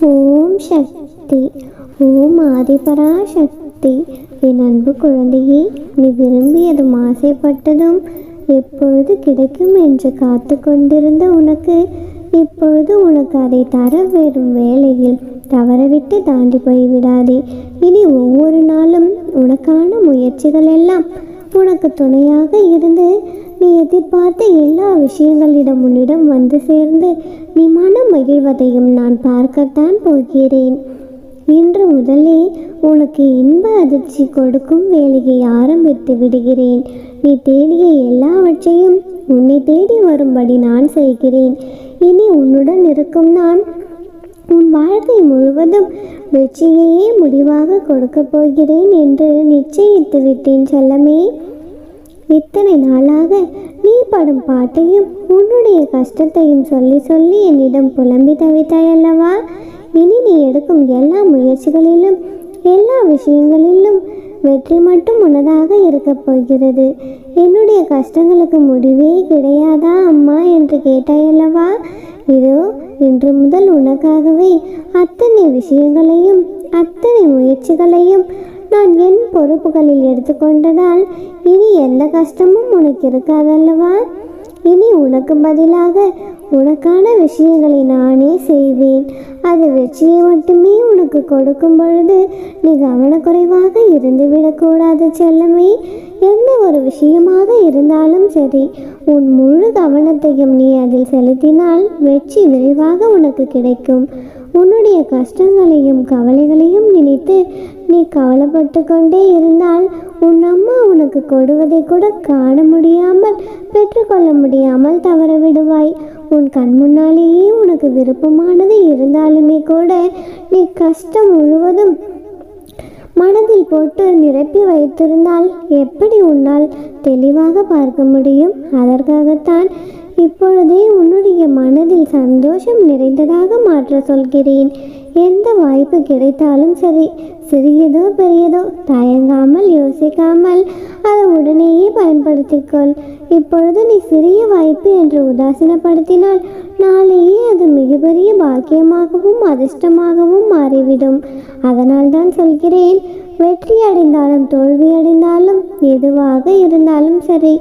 ஓம் சக்தி ஓம் ஆதிபராசக்தி என் அன்பு குழந்தையே நீ விரும்பியதும் ஆசைப்பட்டதும் எப்பொழுது கிடைக்கும் என்று காத்து கொண்டிருந்த உனக்கு இப்பொழுது உனக்கு அதை தர வரும் வேளையில் தவறவிட்டு தாண்டி போய்விடாதே. இனி ஒவ்வொரு நாளும் உனக்கான முயற்சிகள் எல்லாம் உனக்கு துணையாக இருந்து நீ எதிர்பார்த்த எல்லா விஷயங்களிடம் உன்னிடம் வந்து சேர்ந்து நீ மனம் மகிழ்வதையும் நான் பார்க்கத்தான் போகிறேன். இன்று முதலே உனக்கு இன்ப அதிர்ச்சி கொடுக்கும் வேலையை ஆரம்பித்து விடுகிறேன். நீ தேடிய எல்லாவற்றையும் உன்னை தேடி வரும்படி நான் செய்கிறேன். இனி உன்னுடன் இருக்கும் நான் உன் வாழ்க்கை முழுவதும் வெற்றியையே முடிவாக கொடுக்கப் போகிறேன் என்று நிச்சயித்து விட்டேன் செல்லமே. இத்தனை நாளாக நீ படும் பாட்டையும் உன்னுடைய கஷ்டத்தையும் சொல்லி சொல்லி என்னிடம் புலம்பி தவித்தாயல்லவா? இனி நீ எடுக்கும் எல்லா முயற்சிகளிலும் எல்லா விஷயங்களிலும் வெற்றி மட்டும் உனதாக இருக்கப் போகிறது. என்னுடைய கஷ்டங்களுக்கு முடிவே கிடையாதா அம்மா என்று கேட்டாயல்லவா? இதோ இன்று முதல் உனக்காகவே அத்தனை விஷயங்களையும் அத்தனை முயற்சிகளையும் நான் என் பொறுப்புகளில் எடுத்துக்கொண்டதால் இனி எந்த கஷ்டமும் உனக்கு இருக்காதல்லவா? இனி உனக்கு பதிலாக உனக்கான விஷயங்களை நானே செய்வேன். அது வெற்றியை மட்டுமே உனக்கு கொடுக்கும் பொழுது நீ கவனக்குறைவாக இருந்து விடக்கூடாது செல்லமே. எந்த ஒரு விஷயமாக இருந்தாலும் சரி உன் முழு கவனத்தையும் நீ அதில் செலுத்தினால் வெற்றி விரைவாக உனக்கு கிடைக்கும். உன்னுடைய கஷ்டங்களையும் கவலைகளையும் நினைத்து நீ கவலைப்பட்டு கொண்டே இருந்தால் உன் அம்மா உனக்கு கொடுவதை கூட காண முடியாமல் பெற்றுக்கொள்ள முடியாமல் தவற விடுவாய் உன் கண் முன்னாலேயே உனக்கு விருப்பமானது இருந்தாலுமே கூட நீ கஷ்டம் முழுவதும் மனதில் போட்டு நிரப்பி வைத்திருந்தால் எப்படி உன்னால் தெளிவாக பார்க்க முடியும்? அதற்காகத்தான் இப்பொழுதே உன்னுடைய மனதில் சந்தோஷம் நிறைந்ததாக மாற்ற சொல்கிறேன். எந்த வாய்ப்பு கிடைத்தாலும் சரி சிறியதோ பெரியதோ தயங்காமல் யோசிக்காமல் அதை உடனேயே பயன்படுத்திக்கொள். இப்பொழுது நீ சிறிய வாய்ப்பு என்று உதாசீனப்படுத்தினால் நாளையே அது மிகப்பெரிய பாக்கியமாகவும் அதிர்ஷ்டமாகவும் மாறிவிடும். அதனால் தான் சொல்கிறேன் வெற்றி அடைந்தாலும் தோல்வி அடைந்தாலும் எதுவாக இருந்தாலும் சரி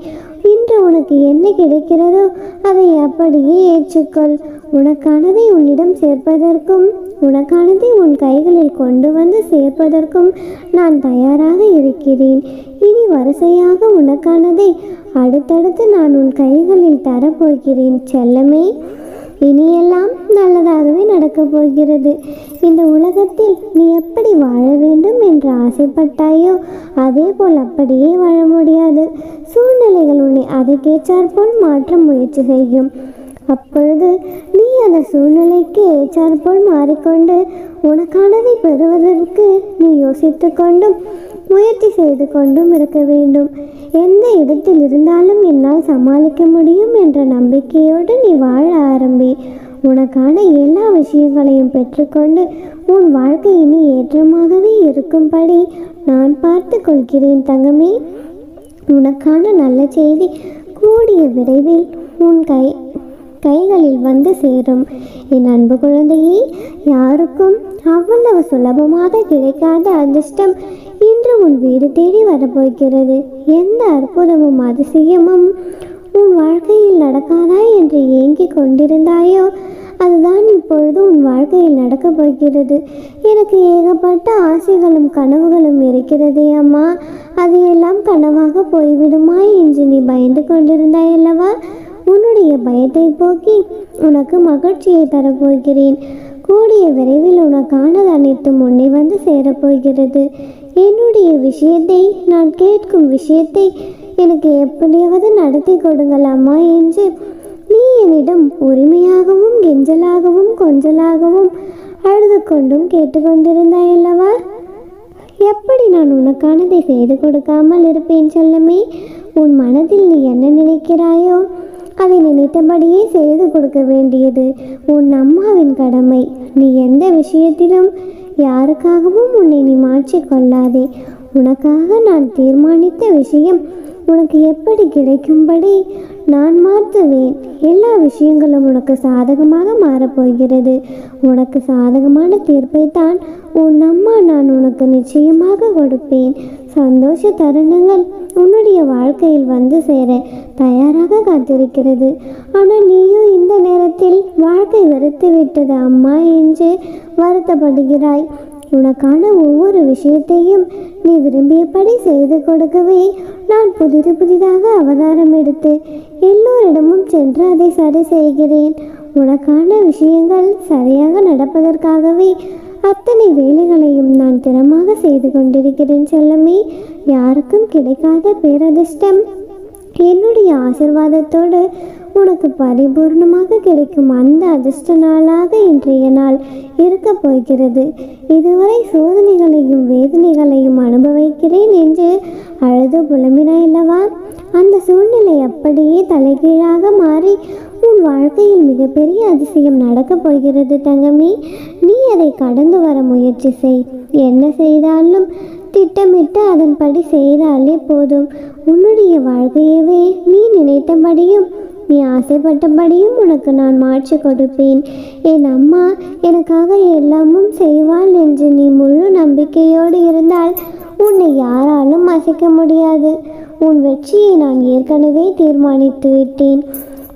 இன்று உனக்கு என்ன கிடைக்கிறதோ அதை அப்படியே ஏற்றுக்கொள். உனக்கானதை உன்னிடம் சேர்ப்பதற்கும் உனக்கானதை உன் கைகளில் கொண்டு வந்து சேர்ப்பதற்கும் நான் தயாராக இருக்கிறேன். இனி வரிசையாக உனக்கானதை அடுத்தடுத்து நான் உன் கைகளில் தரப்போகிறேன். செல்லமே. இனியெல்லாம் நல்லதாகவே நடக்கப் போகிறது. இந்த உலகத்தில் நீ எப்படி வாழ வேண்டும் என்று ஆசைப்பட்டாயோ அதே போல் அப்படியே வாழ முடியாது. சூழ்நிலைகள் உன்னை அதற்கேற்றாற்போல் மாற்ற முயற்சி செய்யும். அப்பொழுது நீ அந்த சூழ்நிலைக்கு ஏற்றாற்போல் மாறிக்கொண்டு உனக்கானதை பெறுவதற்கு நீ யோசித்து கொண்டும் முயற்சி செய்து கொண்டும் இருக்க வேண்டும். எந்த இடத்தில் இருந்தாலும் என்னால் சமாளிக்க முடியும் என்ற நம்பிக்கையோடு நீ வாழ ஆரம்பி. உனக்கான எல்லா விஷயங்களையும் பெற்றுக்கொண்டு உன் வாழ்க்கை இனி ஏற்றமாகவே இருக்கும்படி நான் பார்த்து கொள்கிறேன் தங்கமே. உனக்கான நல்ல செய்தி கூடிய விரைவில் உன் கை கைகளில் வந்து சேரும். என் அன்பு குழந்தையே யாருக்கும் அவ்வளவு சுலபமாக கிடைக்காத அதிர்ஷ்டம் இன்று உன் வீடு தேடி வரப்போகிறது. எந்த அற்புதமும் அதிசயமும் உன் வாழ்க்கையில் நடக்காதா என்று ஏங்கிக் கொண்டிருந்தாயோ அதுதான் இப்பொழுது உன் வாழ்க்கையில் நடக்கப் போகிறது. எனக்கு ஏகப்பட்ட ஆசைகளும் கனவுகளும் இருக்கிறதே அம்மா. அது எல்லாம் கனவாக போய்விடுமா என்று நீ பயந்து கொண்டிருந்தாய் அல்லவா உன்னுடைய பயத்தை போக்கி உனக்கு மகிழ்ச்சியை தரப்போகிறேன். கூடிய விரைவில் உனக்கானது அனைத்தும் உன்னை வந்து சேரப்போகிறது. என்னுடைய விஷயத்தை நான் கேட்கும் விஷயத்தை எனக்கு எப்படியாவது நடத்தி கொடுங்கள் அம்மா என்று நீ என்னிடம் உரிமையாகவும் கெஞ்சலாகவும் கொஞ்சலாகவும் அழுது கொண்டும் கேட்டுக்கொண்டிருந்தாய் அல்லவா? எப்படி நான் உனக்கானதை செய்து கொடுக்காமல் இருப்பேன் சொல்லமே? உன் மனதில் நீ என்ன நினைக்கிறாயோ? அதை நினைத்தபடியே செய்து கொடுக்க வேண்டியது உன் அம்மாவின் கடமை. நீ எந்த விஷயத்திலும் யாருக்காகவும் உன்னை நீ மாற்றிக்கொள்ளாதே உனக்காக நான் தீர்மானித்த விஷயம் உனக்கு எப்படி கிடைக்கும்படி நான் மாற்றுவேன். எல்லா விஷயங்களும் உனக்கு சாதகமாக மாறப்போகிறது உனக்கு சாதகமான தீர்ப்பை தான் உன் அம்மா நான் உனக்கு நிச்சயமாக கொடுப்பேன். சந்தோஷ தருணங்கள் உன்னுடைய வாழ்க்கையில் வந்து சேர தயாராக காத்திருக்கிறது. ஆனால் நீயும் இந்த நேரத்தில் வாழ்க்கை வெறுத்து விட்டது அம்மா என்று வருத்தப்படுகிறாய். உனக்கான ஒவ்வொரு விஷயத்தையும் நீ விரும்பியபடி செய்து கொடுக்கவே நான் புதிது புதிதாக அவதாரம் எடுத்து எல்லோரிடமும் சென்று அதை சரி செய்கிறேன். உனக்கான விஷயங்கள் சரியாக நடப்பதற்காகவே அத்தனை வேலைகளையும் நான் திறமாக செய்து கொண்டிருக்கிறேன் செல்லமே. யாருக்கும் கிடைக்காத பேரதிர்ஷ்டம் என்னுடைய ஆசிர்வாதத்தோடு உனக்கு பரிபூர்ணமாக கிடைக்கும் அந்த அதிர்ஷ்ட நாளாக இன்றைய நாள் இருக்கப் போகிறது. இதுவரை சோதனைகளையும் வேதனைகளையும் அனுபவிக்கிறேன் என்று அழுது புலம்பினாயல்லவா அந்த சூழ்நிலை அப்படியே தலைகீழாக மாறி உன் வாழ்க்கையில் மிகப்பெரிய அதிசயம் நடக்கப் போகிறது தங்கமே. நீ அதை கடந்து வர முயற்சி செய். என்ன செய்தாலும் திட்டமிட்டு அதன்படி செய்தாலே போதும். உன்னுடைய வாழ்க்கையவே நீ நினைத்தபடியும் நீ ஆசைப்பட்டபடியும் உனக்கு நான் மாற்றி கொடுப்பேன். என் அம்மா எனக்காக எல்லாமும் செய்வாள் என்று நீ முழு நம்பிக்கையோடு இருந்தால் உன்னை யாராலும் அசைக்க முடியாது. உன் வெற்றியை நான் ஏற்கனவே தீர்மானித்து விட்டேன்.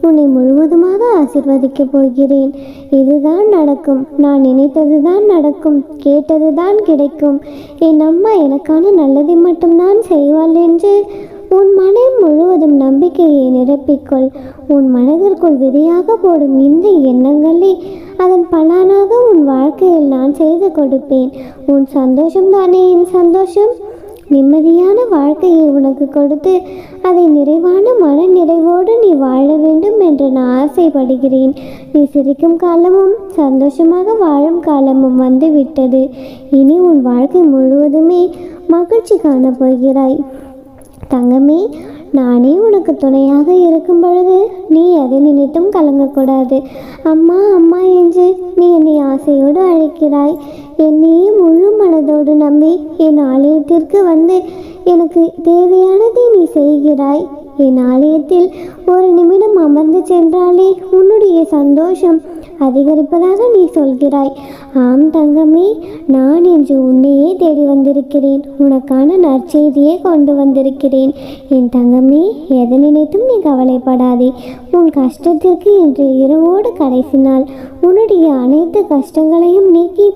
உன்னை முழுவதுமாக ஆசிர்வதிக்கப் போகிறேன். இதுதான் நடக்கும். நான் நினைத்ததுதான் நடக்கும். கேட்டதுதான் கிடைக்கும். என் அம்மா எனக்கான நல்லதை மட்டும்தான் செய்வாள் என்று உன் மனம் முழுவதும் நம்பிக்கையை நிரப்பிக்கொள். உன் மனதிற்குள் விதையாக போடும் இந்த எண்ணங்களே அதன் பலனாக உன் வாழ்க்கையில் நான் செய்து கொடுப்பேன். உன் சந்தோஷம் தானே என் சந்தோஷம்? நிம்மதியான வாழ்க்கையை உனக்கு கொடுத்து அதை நிறைவான மன நிறைவோடு நீ வாழ வேண்டும் என்று நான் ஆசைப்படுகிறேன். நீ சிரிக்கும் காலமும் சந்தோஷமாக வாழும் காலமும் வந்து விட்டது இனி உன் வாழ்க்கை முழுவதுமே மகிழ்ச்சி காணப் போகிறாய் தங்கமே நானே உனக்கு துணையாக இருக்கும் பொழுது நீ எதை நினைத்தும் கலங்கக்கூடாது. அம்மா அம்மா என்று நீ என்னை ஆசையோடு அழைக்கிறாய். என்னையே முழு நம்பி என் ஆலயத்திற்கு வந்து எனக்கு தேவையானதை நீ செய்கிறாய். என் ஆலயத்தில் ஒரு நிமிடம் அமர்ந்து சென்றாலே உன்னுடைய சந்தோஷம் அதிகரிப்பதாக நீ சொல்கிறாய். ஆம் தங்கமே நான் இன்று உன்னையே தேடி வந்திருக்கிறேன். உனக்கான நற்செய்தியை கொண்டு வந்திருக்கிறேன். என் தங்கமே எதை நினைத்தும் நீ கவலைப்படாதே. உன் கஷ்டத்திற்கு இன்று இரவோடு கடைசி நாள். உன்னுடைய அனைத்து கஷ்டங்களையும் நீக்கி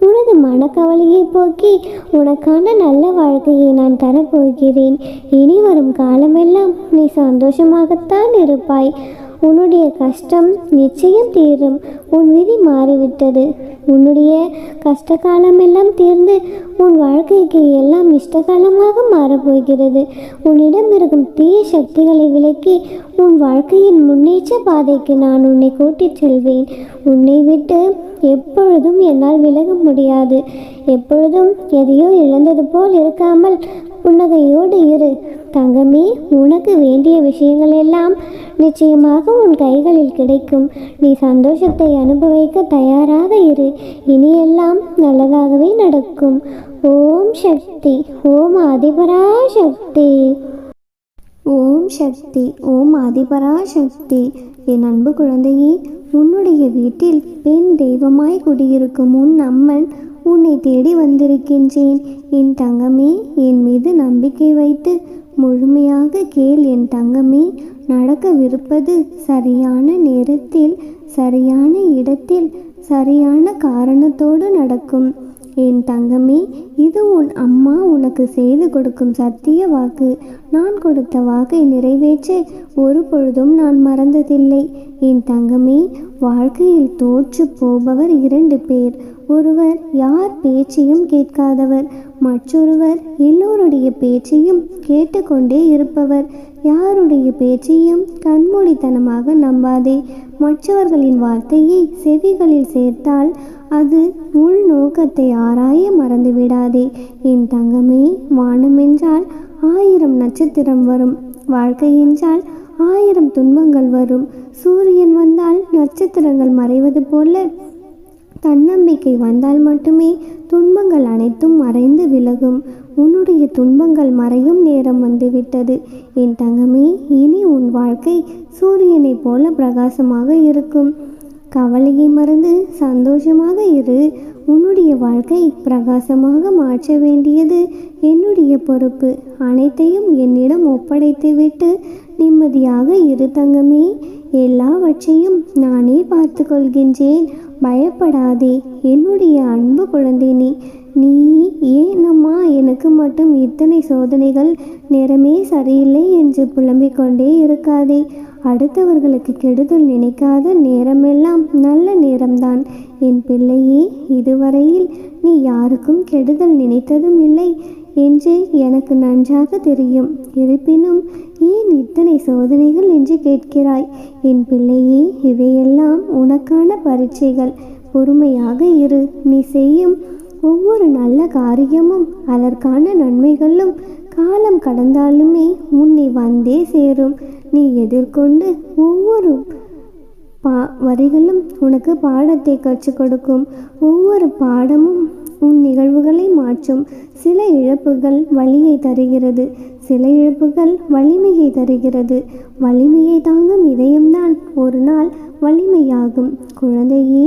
உனது மனக்கவலையை போக்கி உனக்கான நல்ல வாழ்க்கையை நான் தரப்போகிறேன். இனி வரும் காலமெல்லாம் நீ சந்தோஷமாகத்தான் இருப்பாய். உன்னுடைய கஷ்டம் நிச்சயம் தீரும். உன் விதி மாறிவிட்டது. உன்னுடைய கஷ்ட காலமெல்லாம் தீர்ந்து உன் வாழ்க்கைக்கு எல்லாம் இஷ்டகாலமாக மாறப்போகிறது. உன்னிடம் இருக்கும் தீய சக்திகளை விலக்கி உன் வாழ்க்கையின் முன்னேற்ற பாதைக்கு நான் உன்னை கூட்டிச் செல்வேன். உன்னை விட்டு எப்பொழுதும் என்னால் விலக முடியாது. எப்பொழுதும் எதையோ இழந்தது போல் இருக்காமல் புன்னகையோடு இரு. தங்கமே உனக்கு வேண்டிய விஷயங்கள் எல்லாம் நிச்சயமாக உன் கைகளில் கிடைக்கும். நீ சந்தோஷத்தை அனுபவிக்க தயாராக இரு. இனியெல்லாம் நல்லதாகவே நடக்கும். ஓம் சக்தி. ஓம் ஆதிபரா சக்தி ஓம் சக்தி. ஓம் ஆதிபரா சக்தி என் அன்பு குழந்தையே உன்னுடைய வீட்டில் பெண் தெய்வமாய் குடியிருக்கும் உன் அம்மன் உன்னை தேடி வந்திருக்கின்றேன். என் தங்கமே என் மீது நம்பிக்கை வைத்து முழுமையாக கேள் என் தங்கமே. நடக்கவிருப்பது சரியான நேரத்தில் சரியான இடத்தில் சரியான காரணத்தோடு நடக்கும். என் தங்கமே இது உன் அம்மா உனக்கு செய்து கொடுக்கும் சத்திய வாக்கு. நான் கொடுத்த வாக்கை நிறைவேற்ற ஒரு பொழுதும் நான் மறந்ததில்லை. என் தங்கமே வாழ்க்கையில் தோற்று போபவர் இரண்டு பேர். ஒருவர் யார் பேச்சையும் கேட்காதவர் மற்றொருவர் எல்லோருடைய பேச்சையும் கேட்டுக்கொண்டே இருப்பவர். யாருடைய பேச்சையும் கண்மூடித்தனமாக நம்பாதே. மற்றவர்களின் வார்த்தையை செவிகளில் சேர்த்தால் அது உள் நோக்கத்தை ஆராய மறந்துவிடாதே. என் தங்கமே வானம் என்றால் ஆயிரம் நட்சத்திரம் வரும். வாழ்க்கை என்றால் ஆயிரம் துன்பங்கள் வரும். சூரியன் வந்தால் நட்சத்திரங்கள் மறைவது போல தன்னம்பிக்கை வந்தால் மட்டுமே துன்பங்கள் அனைத்தும் மறைந்து விலகும். உன்னுடைய துன்பங்கள் மறையும் நேரம் வந்துவிட்டது. என் தங்கமே இனி உன் வாழ்க்கை சூரியனைப் போல பிரகாசமாக இருக்கும். கவலையை மறந்து சந்தோஷமாக இரு. உன்னுடைய வாழ்க்கை பிரகாசமாக மாற்ற வேண்டியது என்னுடைய பொறுப்பு. அனைத்தையும் என்னிடம் ஒப்படைத்துவிட்டு நிம்மதியாக இரு தங்கமே. எல்லாவற்றையும் நானே பார்த்து கொள்கின்றேன். பயப்படாதே என்னுடைய அன்பு குழந்தை நீ நீ அம்மா எனக்கு மட்டும் இத்தனை சோதனைகள் நேரமே சரியில்லை என்று புலம்பிக் கொண்டே இருக்காதே. அடுத்தவர்களுக்கு கெடுதல் நினைக்காத நேரமெல்லாம் நல்ல நேரம்தான். என் பிள்ளையே இதுவரையில் நீ யாருக்கும் கெடுதல் நினைத்ததும் இல்லை என்று எனக்கு நன்றாக தெரியும். இருப்பினும் ஏன் இத்தனை சோதனைகள் என்று கேட்கிறாய்? என் பிள்ளையே இவையெல்லாம் உனக்கான பரீட்சைகள். பொறுமையாக இரு நீ செய்யும் ஒவ்வொரு நல்ல காரியமும் அதற்கான நன்மைகளும் காலம் கடந்தாலுமே உன்னை வந்தே சேரும். நீ எதிர்கொண்டு ஒவ்வொரு பா வரிகளும் உனக்கு பாடத்தை கற்றுக் கொடுக்கும். ஒவ்வொரு பாடமும் உன் நிகழ்வுகளை மாற்றும். சில இழப்புகள் வலியை தருகிறது. சில இழப்புகள் வலிமையை தருகிறது. வலிமையை தாங்கும் இதயம்தான் ஒரு நாள் வலிமையாகும். குழந்தையே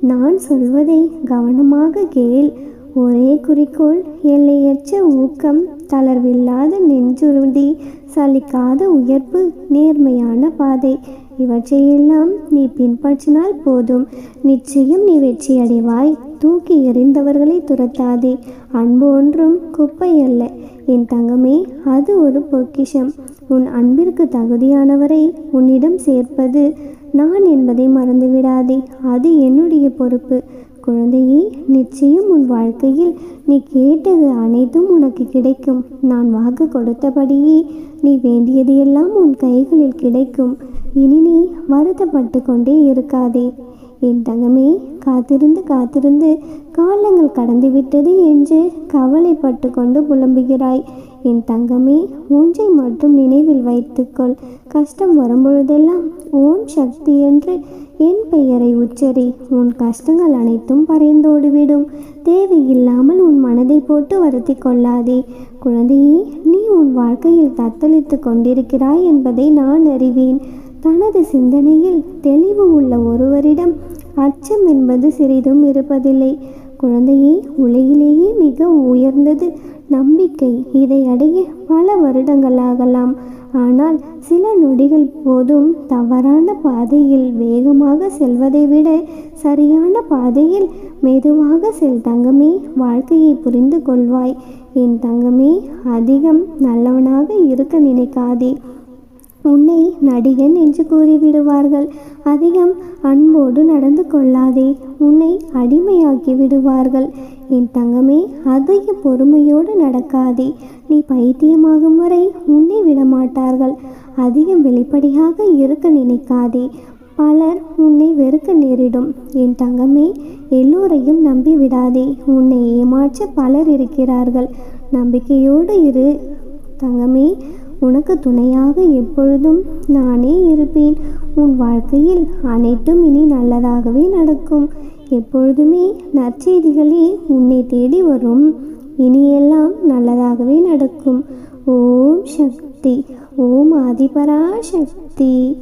நான் சொல்வதை கவனமாக கேள். ஒரே குறிக்கோள் எல்லையற்ற ஊக்கம் தளர்வில்லாத நெஞ்சுறுதி சலிக்காத உயர்ப்பு நேர்மையான பாதை. இவற்றையெல்லாம் நீ பின்பற்றினால் போதும். நிச்சயம் நீ வெற்றி அடைவாய். தூக்கி எறிந்தவர்களை துரத்தாதே. அன்பு ஒன்றும் குப்பை அல்ல என் தங்கமே அது ஒரு பொக்கிஷம். உன் அன்பிற்கு தகுதியானவரை உன்னிடம் சேர்ப்பது நான் என்பதை மறந்துவிடாதே. அது என்னுடைய பொறுப்பு. குழந்தையே நிச்சயம் உன் வாழ்க்கையில் நீ கேட்டது அனைத்தும் உனக்கு கிடைக்கும். நான் வாக்கு கொடுத்தபடியே நீ வேண்டியது எல்லாம் உன் கைகளில் கிடைக்கும். இனி நீ வருத்தப்பட்டு கொண்டே இருக்காதே. என் தங்கமே காத்திருந்து காத்திருந்து காலங்கள் கடந்துவிட்டது என்று கவலைப்பட்டு கொண்டு புலம்புகிறாய். என் தங்கமே ஒன்றை மட்டும் நினைவில் வைத்துக்கொள். கஷ்டம் வரும்பொழுதெல்லாம் ஓம் சக்தி என்று என் பெயரை உச்சரி. உன் கஷ்டங்கள் அனைத்தும் பறைந்தோடிவிடும் தேவையில்லாமல் உன் மனதை போட்டு வருத்தி கொள்ளாதே. குழந்தையே நீ உன் வாழ்க்கையில் தத்தளித்து கொண்டிருக்கிறாய் என்பதை நான் அறிவேன். தனது சிந்தனையில் தெளிவு உள்ள ஒருவரிடம் அச்சம் என்பது சிறிதும் இருப்பதில்லை. குழந்தையே உலகிலேயே மிக உயர்ந்தது நம்பிக்கை இதை அடைய பல வருடங்களாகலாம். ஆனால் சில நொடிகள் போதும் தவறான பாதையில் வேகமாக செல்வதை விட சரியான பாதையில் மெதுவாக செல் தங்கமே வாழ்க்கையை புரிந்து கொள்வாய். என் தங்கமே அதிகம் நல்லவனாக இருக்க நினைக்காதே. உன்னை நடிகன் என்று கூறிவிடுவார்கள். அதிகம் அன்போடு நடந்து கொள்ளாதே. உன்னை அடிமையாக்கி விடுவார்கள். என் தங்கமே அதிக பொறுமையோடு நடக்காதே. நீ பைத்தியமாகும் வரை உன்னை விடமாட்டார்கள். அதிகம் வெளிப்படையாக இருக்க நினைக்காதே. பலர் உன்னை வெறுக்க நேரிடும். என் தங்கமே எல்லோரையும் நம்பி விடாதே. உன்னை ஏமாற்ற பலர் இருக்கிறார்கள். நம்பிக்கையோடு இரு. தங்கமே உனக்கு துணையாக எப்பொழுதும் நானே இருப்பேன். உன் வாழ்க்கையில் அனைத்தும் இனி நல்லதாகவே நடக்கும். எப்பொழுதுமே நற்செய்திகளே உன்னை தேடி வரும். இனியெல்லாம் நல்லதாகவே நடக்கும். ஓம் சக்தி. ஓம் ஆதிபரா சக்தி